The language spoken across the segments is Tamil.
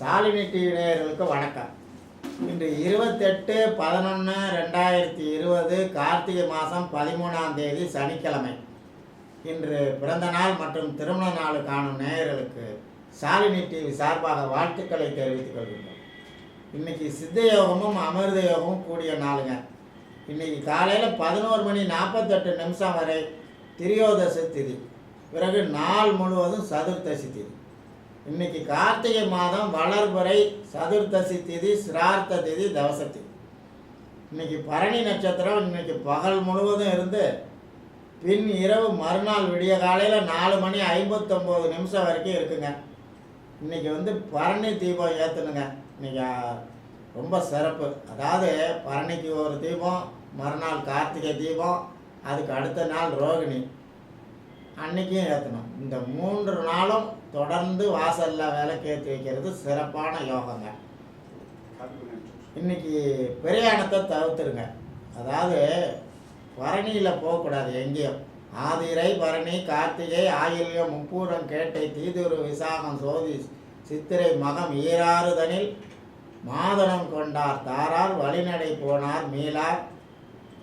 சாலினி டிவி நேயர்களுக்கு வணக்கம். இன்று இருபத்தெட்டு பதினொன்று ரெண்டாயிரத்தி இருபது கார்த்திகை மாதம் பதிமூணாம் தேதி சனிக்கிழமை. இன்று பிறந்த நாள் மற்றும் திருமண நாள் காணும் நேயர்களுக்கு சாலினி டிவி சார்பாக வாழ்த்துக்களை தெரிவித்துக் கொள்கின்றோம். இன்னைக்கு சித்த யோகமும் அமிர்த யோகமும் கூடிய நாளுங்க. இன்னைக்கு காலையில் பதினோரு மணி நாற்பத்தெட்டு நிமிஷம் வரை திரியோதச திதி. பிறகு நாள் முழுவதும் சதுர்த்தசி திதி. இன்னைக்கு கார்த்திகை மாதம் வளர்புரை சதுர்த்தசி திதி சிரார்த்த திதி தவசதி இன்னைக்கு பரணி நட்சத்திரம் இன்னைக்கு பகல் முழுவதும் இருந்து பின் இரவு மறுநாள் விடிய காலையில் நாலு மணி ஐம்பத்தொம்போது நிமிஷம் வரைக்கும் இருக்குங்க. இன்னைக்கு வந்து பரணி தீபம் ஏற்றணுங்க இன்னைக்கு ரொம்ப சிறப்பு. அதாவது பரணிக்கு ஒரு தீபம் மறுநாள் கார்த்திகை தீபம் அதுக்கு அடுத்த நாள் ரோகிணி. அன்னைக்கும் ஏற்றணும் இந்த மூன்று நாளும் தொடர்ந்து வாசலில் விளக்கு ஏற்றி வைக்கிறது சிறப்பான யோகங்க. இன்னைக்கு பிரயாணத்தை தவிர்த்துருங்க. அதாவது பரணியில் போகக்கூடாது எங்கேயும் ஆதிரை பரணி கார்த்திகை ஆயில்யம் முப்பூரம் கேட்டை தீதுரு விசாகம் சோதி சித்திரை மகம் ஈராறுதனில் மாதனம் கொண்டார். தாரார் வழிநடை போனார் மீளார்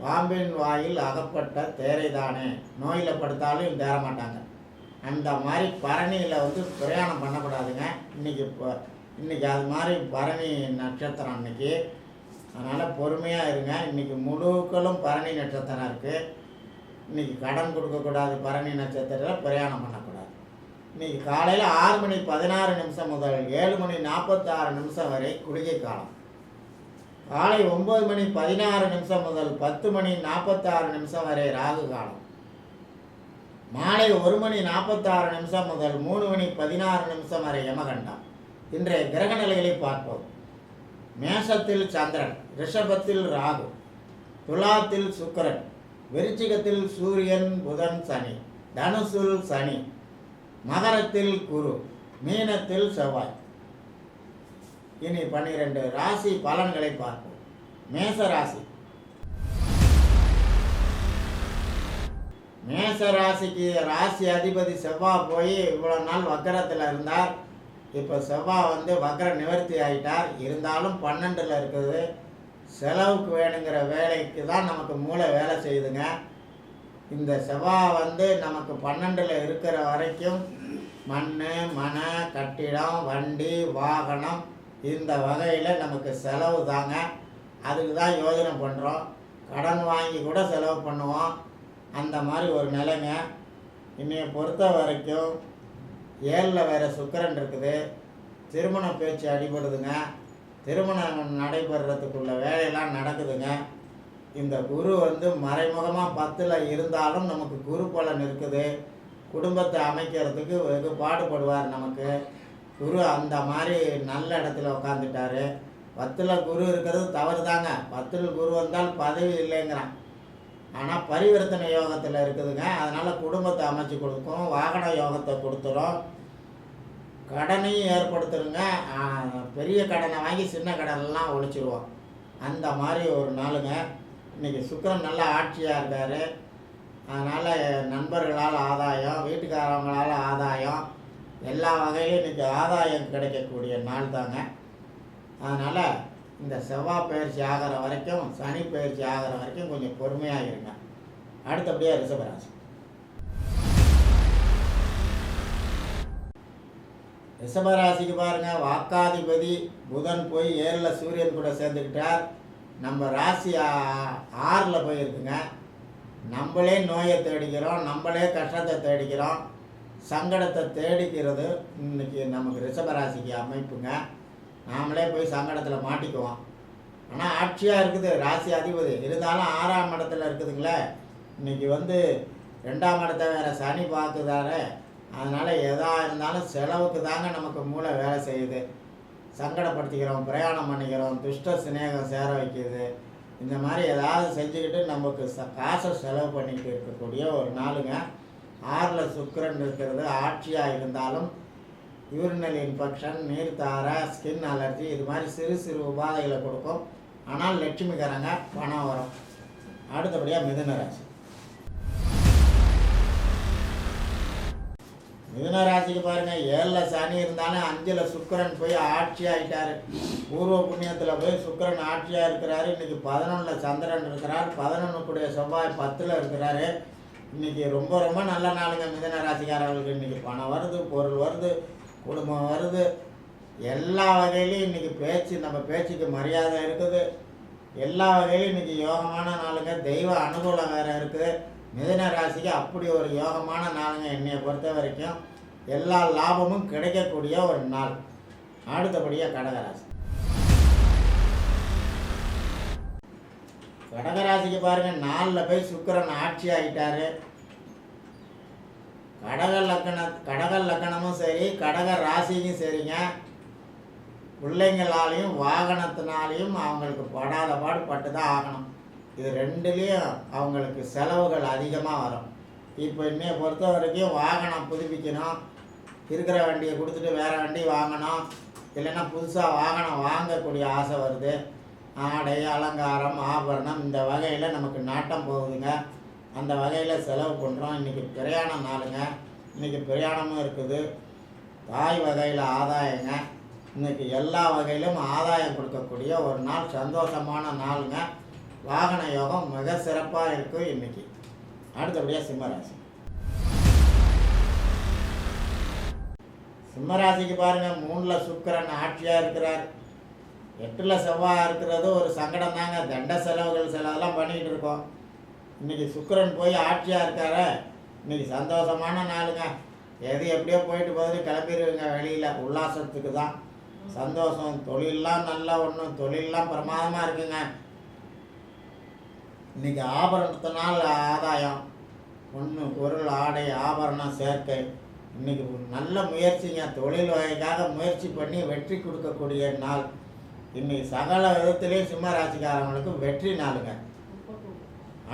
பாம்பின் வாயில் அகப்பட்ட தேரைதானே. நோயில் படுத்தாலும் தேற மாட்டாங்க அந்த மாதிரி பரணியில் வந்து பிரயாணம் பண்ணக்கூடாதுங்க. இன்னைக்கு இப்போ இன்றைக்கி அது மாதிரி பரணி நட்சத்திரம் இன்றைக்கி அதனால் பொறுமையாக இருங்க. இன்னைக்கு முழுக்களும் பரணி நட்சத்திரம் இருக்குது இன்றைக்கி கடன் கொடுக்கக்கூடாது பரணி நட்சத்திரத்தில் பிரயாணம் பண்ணக்கூடாது. இன்னைக்கு காலையில் ஆறு மணி பதினாறு நிமிஷம் முதல் ஏழு மணி நாற்பத்தாறு நிமிஷம் வரை குளிகை காலம். காலை ஒம்பது மணி பதினாறு நிமிஷம் முதல் பத்து மணி நாற்பத்தாறு நிமிஷம் வரை ராகு காலம். மாலை ஒரு மணி நாற்பத்தாறு நிமிஷம் முதல் மூணு மணி பதினாறு நிமிஷம் வரை யமகண்டம். இன்றைய கிரக நிலைகளை பார்ப்போம். மேஷத்தில் சந்திரன் ரிஷபத்தில் ராகு துலாத்தில் சுக்கரன் விருச்சிகத்தில் சூரியன் புதன் சனி தனுசுல் சனி மகரத்தில் குரு மீனத்தில் செவ்வாய். இனி பன்னிரண்டு ராசி பலன்களை பார்ப்போம். மேச ராசி மேச ராசிக்கு ராசி அதிபதி செவ்வாய் போய் இவ்வளோ நாள் வக்கரத்தில் இருந்தார். இப்போ செவ்வாய் வந்து வக்கர நிவர்த்தி ஆயிட்டார். இருந்தாலும் பன்னெண்டில் இருக்குது. செலவுக்கு வேணுங்கிற வேலைக்கு தான் நமக்கு மூளை வேலை செய்யுதுங்க. இந்த செவ்வாய் வந்து நமக்கு பன்னெண்டில் இருக்கிற வரைக்கும் மண் மன கட்டிடம் வண்டி வாகனம் இந்த வகையில் நமக்கு செலவு தாங்க. அதுக்கு தான் யோஜனை பண்ணுறோம் கடன் வாங்கி கூட செலவு பண்ணுவோம். அந்த மாதிரி ஒரு நிலைங்க இன்னையை பொறுத்த வரைக்கும் ஏழில் வேறு சுக்கிரன் இருக்குது. திருமண பேச்சு அடிபடுதுங்க. திருமணம் நடைபெறத்துக்குள்ள வேலையெல்லாம் நடக்குதுங்க. இந்த குரு வந்து மறைமுகமாக பத்தில் இருந்தாலும் நமக்கு குரு பலன் இருக்குது. குடும்பத்தை அமைக்கிறதுக்கு வெகு பாடுபடுவார் நமக்கு. குரு அந்த மாதிரி நல்ல இடத்துல உட்காந்துட்டாரு பத்தில் குரு இருக்கிறது தவறு தாங்க பத்தில் குரு வந்தால் பதவி இல்லைங்கிறான். ஆனால் பரிவர்த்தனை யோகத்தில் இருக்குதுங்க. அதனால் குடும்பத்தை அமைச்சு கொடுக்கும் வாகன யோகத்தை கொடுத்துரும். கடனையும் ஏற்படுத்துருங்க. பெரிய கடனை வாங்கி சின்ன கடனெல்லாம் ஒழிச்சிருவோம். அந்த மாதிரி ஒரு நாளுங்க. இன்றைக்கி சுக்கரன் நல்லா ஆட்சியாக இருக்கார். அதனால் நண்பர்களால் ஆதாயம் வீட்டுக்காரவங்களால் ஆதாயம் எல்லா வகையிலும் இன்றைக்கி ஆதாயம் கிடைக்கக்கூடிய நாள் தாங்க அதனால் இந்த செவ்வாய் பயிற்சி ஆகிற வரைக்கும் சனி பயிற்சி ஆகிற வரைக்கும் கொஞ்சம் பொறுமையாக இருங்க. அடுத்தபடியாக ரிஷபராசி. ரிஷபராசிக்கு பாருங்க வாக்காதிபதி புதன் போய் ஏழில் சூரியன் கூட சேர்ந்துக்கிட்டார். நம்ம ராசி ஆறில் போயிருக்குங்க. நம்மளே நோயை தேடிக்கிறோம் நம்மளே கஷ்டத்தை தேடிக்கிறோம். சங்கடத்தை தேடிக்கிறது இன்னைக்கு நமக்கு ரிஷபராசிக்கு அமைப்புங்க. நாமளே போய் சங்கடத்தில் மாட்டிக்குவோம். ஆனால் ஆட்சியாக இருக்குது ராசி அதிபதி. இருந்தாலும் ஆறாம் இடத்துல இருக்குதுங்களே. இன்னைக்கு வந்து ரெண்டாம் இடத்த வேறு சனி பார்க்குதாரு அதனால் எதா இருந்தாலும் செலவுக்கு தாங்க நமக்கு மூளை வேலை செய்யுது. சங்கடப்படுத்திக்கிறோம் பிரயாணம் பண்ணிக்கிறோம் துஷ்ட சிநேகம் சேர வைக்கிது. இந்த மாதிரி ஏதாவது செஞ்சுக்கிட்டு நமக்கு ச காசை செலவு பண்ணிக்கிட்டு இருக்கக்கூடிய ஒரு நாளுங்க. ஆறில் சுக்கரன் இருக்கிறது ஆட்சியாக இருந்தாலும் யூரினல் இன்ஃபெக்ஷன் நீர்த்தார ஸ்கின் அலர்ஜி இது மாதிரி சிறு சிறு உபாதைகளை கொடுக்கும். ஆனால் லட்சுமிகரங்க பணம் வரும். அடுத்தபடியாக மிதுனராசி மிதுனராசிக்கு பாருங்கள் ஏழில் சனி இருந்தாலும் அஞ்சில் சுக்கரன் போய் ஆட்சி பூர்வ புண்ணியத்தில் போய் சுக்கரன் ஆட்சியாக இருக்கிறாரு. இன்னைக்கு பதினொன்றில் சந்திரன் இருக்கிறார். பதினொன்றுக்குடைய செவ்வாய் பத்தில் இருக்கிறாரு. இன்னைக்கு ரொம்ப ரொம்ப நல்ல நாளுங்க மிதுன ராசிக்காரர்களுக்கு. இன்றைக்கி பணம் வருது பொருள் வருது. குடும்பம் வருது எல்லா வகையிலையும் இன்னைக்கு பேச்சு நம்ம பேச்சுக்கு மரியாதை இருக்குது. எல்லா வகையிலும் இன்னைக்கு யோகமான நாளுங்க. தெய்வ அனுகூலம் வேறு இருக்குது மிதன ராசிக்கு அப்படி ஒரு யோகமான நாளுங்க என்னைய பொறுத்த வரைக்கும். எல்லா லாபமும் கிடைக்கக்கூடிய ஒரு நாள். அடுத்தபடியாக கடகராசி கடகராசிக்கு பாருங்கள் நாலில் போய் சுக்கிரன் ஆட்சி ஆகிட்டாரு கடக லக்கண கடக லக்கணமும் சரி கடக ராசியும் சரிங்க. பிள்ளைங்களாலையும் வாகனத்தினாலையும் அவங்களுக்கு படாத பாடு பட்டு தான் ஆகணும். இது ரெண்டுலேயும் அவங்களுக்கு செலவுகள் அதிகமாக வரும். இப்போ இன்னைய பொறுத்த வரைக்கும் வாகனம் புதுப்பிக்கணும். இருக்கிற வண்டியை கொடுத்துட்டு வேறு வண்டி வாங்கணும். இல்லைன்னா புதுசாக வாகனம் வாங்கக்கூடிய ஆசை வருது. ஆடை அலங்காரம் ஆபரணம் இந்த வகையில் நமக்கு நாட்டம் போகுதுங்க. அந்த வகையில் செலவு பண்ணுறோம் இன்றைக்கி பிரயாண நாளுங்க. இன்றைக்கி பிரயாணமும் இருக்குது. தாய் வகையில் ஆதாயங்க. இன்னைக்கு எல்லா வகையிலும் ஆதாயம் கொடுக்கக்கூடிய ஒரு நாள் சந்தோஷமான நாளுங்க. வாகன யோகம் மிக சிறப்பாக இருக்கும் இன்னைக்கு. அடுத்தபடியாக சிம்மராசி. சிம்மராசிக்கு பாருங்கள் மூணில் சுக்கிரன் ஆட்சியாக இருக்கிறார். எட்டில் செவ்வாய் இருக்கிறது ஒரு சங்கடம் தாங்க தண்ட செலவுகள் செலவெல்லாம் பண்ணிக்கிட்டு இருக்கோம். இன்றைக்கி சுக்கிரன் போய் ஆட்சியாக இருக்காரு இன்றைக்கி சந்தோஷமான நாளுங்க. எது எப்படியோ போயிட்டு போகுது கிளம்பிடுவீங்க வெளியில். உல்லாசத்துக்கு தான். சந்தோஷம் தொழிலெலாம் நல்லா ஒன்றும் தொழிலெலாம் பிரமாதமாக இருக்குங்க. இன்னைக்கு ஆபரணத்தினால் ஆதாயம். ஒன்று பொருள் ஆடை ஆபரணம் சேர்க்கை. இன்னைக்கு நல்ல முயற்சிங்க. தொழில் வகைக்காக முயற்சி பண்ணி வெற்றி கொடுக்கக்கூடிய நாள். இன்னைக்கு சகல விதத்துலேயும் சிம்ம ராசிக்காரங்களுக்கு வெற்றி நாளுங்க.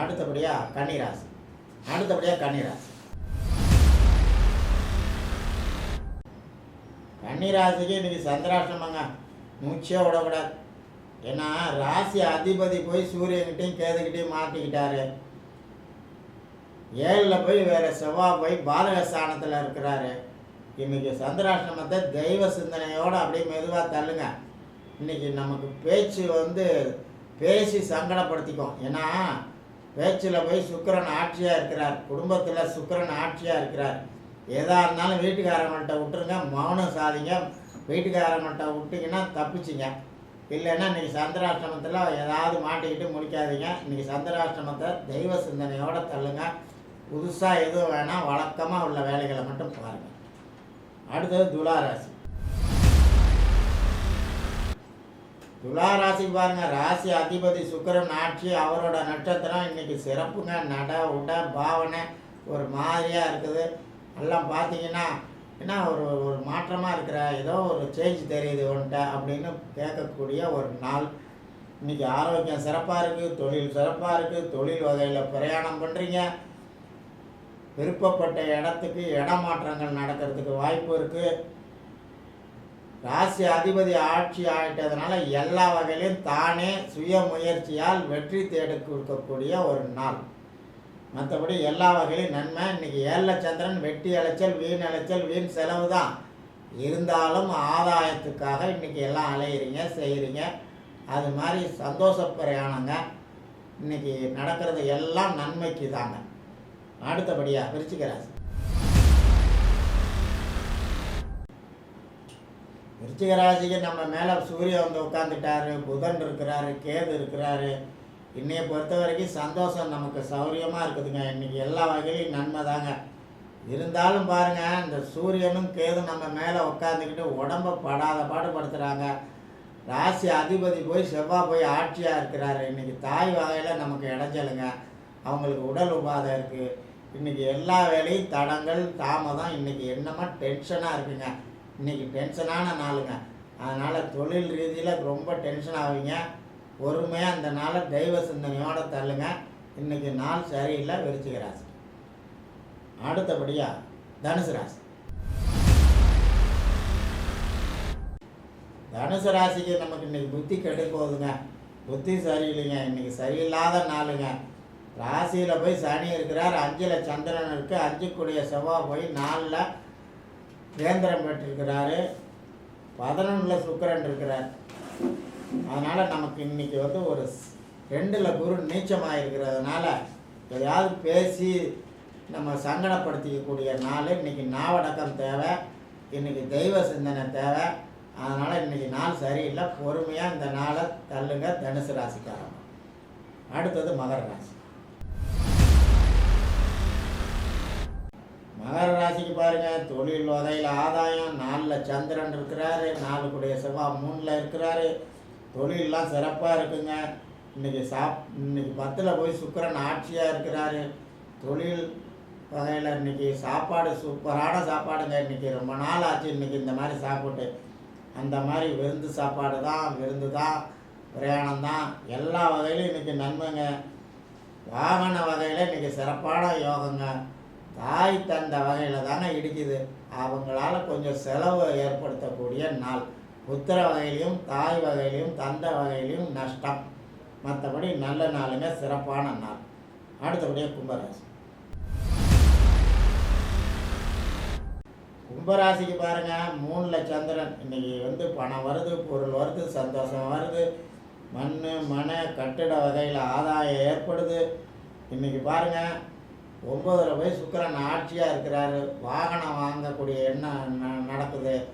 அடுத்தபடியாக கன்னிராசி. அடுத்தபடியாக கன்னிராசி. கன்னிராசிக்கு இன்னைக்கு சந்திராஷ்டமங்க. மூச்சே விடக்கூடாது. ஏன்னா ராசி அதிபதி போய் சூரியன்கிட்டையும் கேதுகிட்டையும் மாட்டிக்கிட்டாரு. ஏழில் போய் வேறு செவ்வாய் போய் பாலக ஸ்தானத்தில் இருக்கிறாரு. இன்னைக்கு சந்திராஷ்டிரமத்தை தெய்வ சிந்தனையோடு அப்படியே மெதுவாக தள்ளுங்க. இன்னைக்கு நமக்கு பேச்சு வந்து பேசி சங்கடப்படுத்திக்கும். ஏன்னா பேச்சில் போய் சுக்கிரன் ஆட்சியாக இருக்கிறார் குடும்பத்தில் சுக்கிரன் ஆட்சியாக இருக்கிறார். எதாக இருந்தாலும் வீட்டுக்காரங்கள்ட்ட விட்டுருங்க மௌனம் சாதிங்க. வீட்டுக்காரங்கள்ட்ட விட்டிங்கன்னா தப்பிச்சிங்க. இல்லைன்னா இன்றைக்கி சந்திராஷ்டமத்தில் ஏதாவது மாட்டிக்கிட்டு முடிக்காதீங்க இன்றைக்கி சந்திராஷ்டமத்தை தெய்வ சிந்தனையோடு தள்ளுங்க. புதுசாக எதுவும் வேணால் வழக்கமாக உள்ள வேலைகளை மட்டும் பாருங்கள் அடுத்தது துளாராசி. துலா ராசிக்கு பாருங்க ராசி அதிபதி சுக்கரன் ஆட்சி அவரோட நட்சத்திரம் இன்னைக்கு சிறப்புங்க. நட உட பாவனை ஒரு மாதிரியாக இருக்குது. எல்லாம் பார்த்தீங்கன்னா என்ன ஒரு ஒரு மாற்றமாக இருக்கிற ஏதோ ஒரு சேஞ்ச் தெரியுது உன்ட்ட அப்படின்னு கேட்கக்கூடிய ஒரு நாள். இன்னைக்கு ஆரோக்கியம் சிறப்பாக இருக்குது தொழில் சிறப்பாக இருக்குது தொழில் வகையில் பிரயாணம் பண்ணுறீங்க விருப்பப்பட்ட இடத்துக்கு இடமாற்றங்கள் நடக்கிறதுக்கு வாய்ப்பு இருக்குது ராசி அதிபதி ஆட்சி ஆகிட்டதுனால எல்லா வகையிலும் தானே சுய முயற்சியால் வெற்றி தேடி கொடுக்கக்கூடிய ஒரு நாள். மற்றபடி எல்லா வகையிலும் நன்மை. இன்னைக்கு ஏழ சந்திரன் வெட்டி அலைச்சல் வீண் அலைச்சல் வீண் செலவு தான். இருந்தாலும் ஆதாயத்துக்காக இன்றைக்கி எல்லாம் அலையிறீங்க செய்கிறீங்க அது மாதிரி சந்தோஷ பிரயாணங்க இன்னைக்கு நடக்கிறது எல்லாம் நன்மைக்கு தாங்க அடுத்தபடியாக பிரிச்சுக்கிறாங்க விருச்சிக ராசிக்கு நம்ம மேலே சூரியன் வந்து உட்காந்துட்டாரு புதன் இருக்கிறாரு கேது இருக்கிறாரு. இன்னைய பொறுத்த வரைக்கும் சந்தோஷம் நமக்கு சௌரியமாக இருக்குதுங்க. இன்னைக்கு எல்லா வகையிலையும் நன்மை தாங்க. இருந்தாலும் பாருங்க இந்த சூரியனும் கேது நம்ம மேலே உட்காந்துக்கிட்டு உடம்ப படாத பாடுபடுத்துகிறாங்க ராசி அதிபதி போய் செவ்வாய் போய் ஆட்சியாக இருக்கிறாரு. இன்னைக்கு தாய் வகையில் நமக்கு இடைஞ்சலுங்க. அவங்களுக்கு உடல் உபாதை இருக்குது இன்னைக்கு எல்லா வேலையும் தடங்கள் தாமதம் இன்னைக்கு என்னமா டென்ஷனாக இருக்குங்க. இன்றைக்கி டென்ஷனான நாளுங்க. அதனால் தொழில் ரீதியில் ரொம்ப டென்ஷன் ஆவீங்க. பொறுமையாக அந்த நாளை தெய்வ சிந்தனையோட தள்ளுங்க. இன்னைக்கு நாள் சரியில்லை விருச்சிக ராசி. அடுத்தபடியாக தனுசு ராசி. தனுசு ராசிக்கு நமக்கு இன்றைக்கி புத்தி கெட்டு போகுதுங்க. புத்தி சரியில்லைங்க. இன்னைக்கு சரியில்லாத நாளுங்க. ராசியில் போய் சனி இருக்கிறார். அஞ்சில் சந்திரன் இருக்குது அஞ்சுக்குடிய செவ்வாய் போய் நாலில் கேந்திரம் பெற்றிருக்கிறாரு பதினொன்றில் சுக்கரன் இருக்கிறார். அதனால் நமக்கு இன்றைக்கி வந்து ஒரு ரெண்டில் குரு நீச்சமாக இருக்கிறதுனால எதையாவது பேசி நம்ம சங்கடப்படுத்திக்கக்கூடிய நாள் இன்றைக்கி நாவடக்கம் தேவை இன்றைக்கி தெய்வ சிந்தனை தேவை அதனால் இன்னைக்கு நாள் சரியில்லை பொறுமையாக இந்த நாளை தள்ளுங்க தனுசு ராசிக்காரங்க. அடுத்தது மகர ராசி. மகர ராசிக்கு பாருங்கள் தொழில் வகையில் ஆதாயம் நாலில் சந்திரன் இருக்கிறாரு நாலுக்குடைய செவ்வாய் மூணில் இருக்கிறாரு. தொழிலெலாம் சிறப்பாக இருக்குங்க. இன்னைக்கு சாப் இன்னைக்கு பத்தில் போய் சுக்கிரன் ஆட்சியாக இருக்கிறாரு. தொழில் வகையில் இன்னைக்கு சாப்பாடு சூப்பரான சாப்பாடுங்க. இன்றைக்கி ரொம்ப நாள் ஆச்சு இன்னைக்கு இந்த மாதிரி சாப்பிட்டு. அந்த மாதிரி விருந்து சாப்பாடு தான் விருந்து தான் பிரயாணம் தான். எல்லா வகையிலும் இன்றைக்கி நன்மைங்க. வாகன வகையில் இன்றைக்கி சிறப்பான யோகங்க. தாய் தந்த வகையில் தானே இடிக்குது. அவங்களால கொஞ்சம் செலவு ஏற்படுத்தக்கூடிய நாள். புத்திர வகையிலையும் தாய் வகையிலையும் தந்த வகையிலையும் நஷ்டம். மற்றபடி நல்ல நாளுங்க சிறப்பான நாள். அடுத்தபடியாக கும்பராசி. கும்பராசிக்கு பாருங்க மூணில் சந்திரன். இன்னைக்கு வந்து பணம் வருது பொருள் வருது சந்தோஷம் வருது. மண் மனை கட்டிட வகையில் ஆதாயம் ஏற்படுது. இன்னைக்கு பாருங்கள் ஒம்பதுல போய் சுக்கரன் ஆட்சியாக இருக்கிறாரு. வாகனம் வாங்கக்கூடிய எண்ணம் ந- நடக்குது.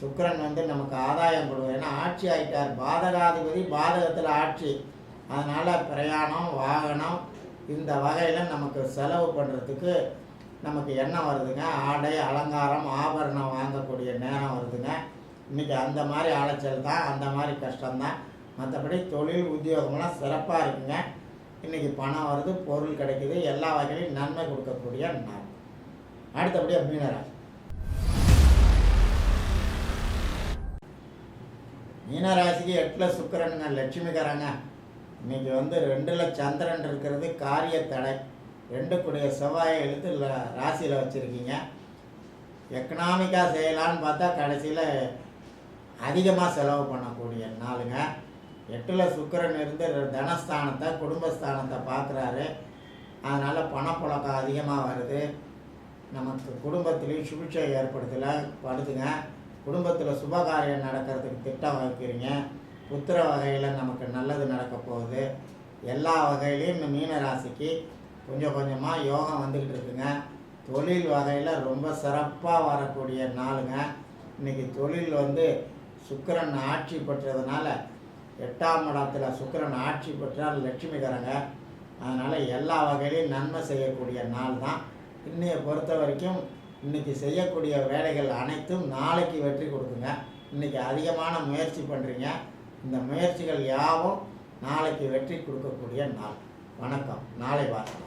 சுக்கரன் வந்து நமக்கு ஆதாயம் கொடுக்கும் ஏன்னா ஆட்சி ஆகிட்டார் பாதகாதிபதி பாதகத்தில் ஆட்சி. அதனால் பிரயாணம் வாகனம் இந்த வகையில் நமக்கு செலவு பண்ணுறதுக்கு நமக்கு எண்ணம் வருதுங்க. ஆடை அலங்காரம் ஆபரணம் வாங்கக்கூடிய நேரம் வருதுங்க. இன்றைக்கி அந்த மாதிரி அலைச்சல் தான் அந்த மாதிரி கஷ்டம்தான். மற்றபடி தொழில் உத்தியோகம்லாம் சிறப்பாக இருக்குங்க. இன்றைக்கி பணம் வருது பொருள் கிடைக்குது எல்லா வகையிலும் நன்மை கொடுக்கக்கூடிய நாள். அடுத்தபடியாக மீனராசி. மீனராசிக்கு எட்டில் சுக்கிரனுங்க லட்சுமிக்காரங்க. இன்னைக்கு வந்து ரெண்டில் சந்திரன் இருக்கிறது காரிய தடை. ரெண்டு கூடிய செவ்வாயை எழுத்து ராசியில் வச்சுருக்கீங்க. எக்கனாமிக்காக செய்யலான்னு பார்த்தா கடைசியில் அதிகமாக செலவு பண்ணக்கூடிய நாளுங்க. எட்டில் சுக்கிரன் இருந்து தனஸ்தானத்தை குடும்பஸ்தானத்தை பார்க்குறாரு. அதனால் பணப்புழக்கம் அதிகமாக வருது. நமக்கு குடும்பத்துலேயும் சுபிட்சை ஏற்படுத்தலை. படுதுங்க குடும்பத்தில் சுபகாரியம் நடக்கிறதுக்கு திட்டம் வைக்கிறீங்க. புத்திர வகையில் நமக்கு நல்லது நடக்க போகுது. எல்லா வகையிலையும் இந்த மீன ராசிக்கு கொஞ்சம் கொஞ்சமாக யோகம் வந்துக்கிட்டு இருக்குங்க. தொழில் வகையில் ரொம்ப சிறப்பாக வரக்கூடிய நாளுங்க. இன்னைக்கு தொழில் வந்து சுக்கிரன் ஆட்சி பெற்றதுனால எட்டாம் இடத்துல சுக்கிரன் ஆட்சி பெற்றால் லட்சுமிகரங்க அதனால் எல்லா வகையிலையும் நன்மை செய்யக்கூடிய நாள் தான். இன்னைய பொறுத்த வரைக்கும் இன்னைக்கு செய்யக்கூடிய வேலைகள் அனைத்தும் நாளைக்கு வெற்றி கொடுக்குங்க. இன்னைக்கு அதிகமான முயற்சி பண்ணுறீங்க இந்த முயற்சிகள் யாவும் நாளைக்கு வெற்றி கொடுக்கக்கூடிய நாள். வணக்கம். நாளை பார்க்கலாம்.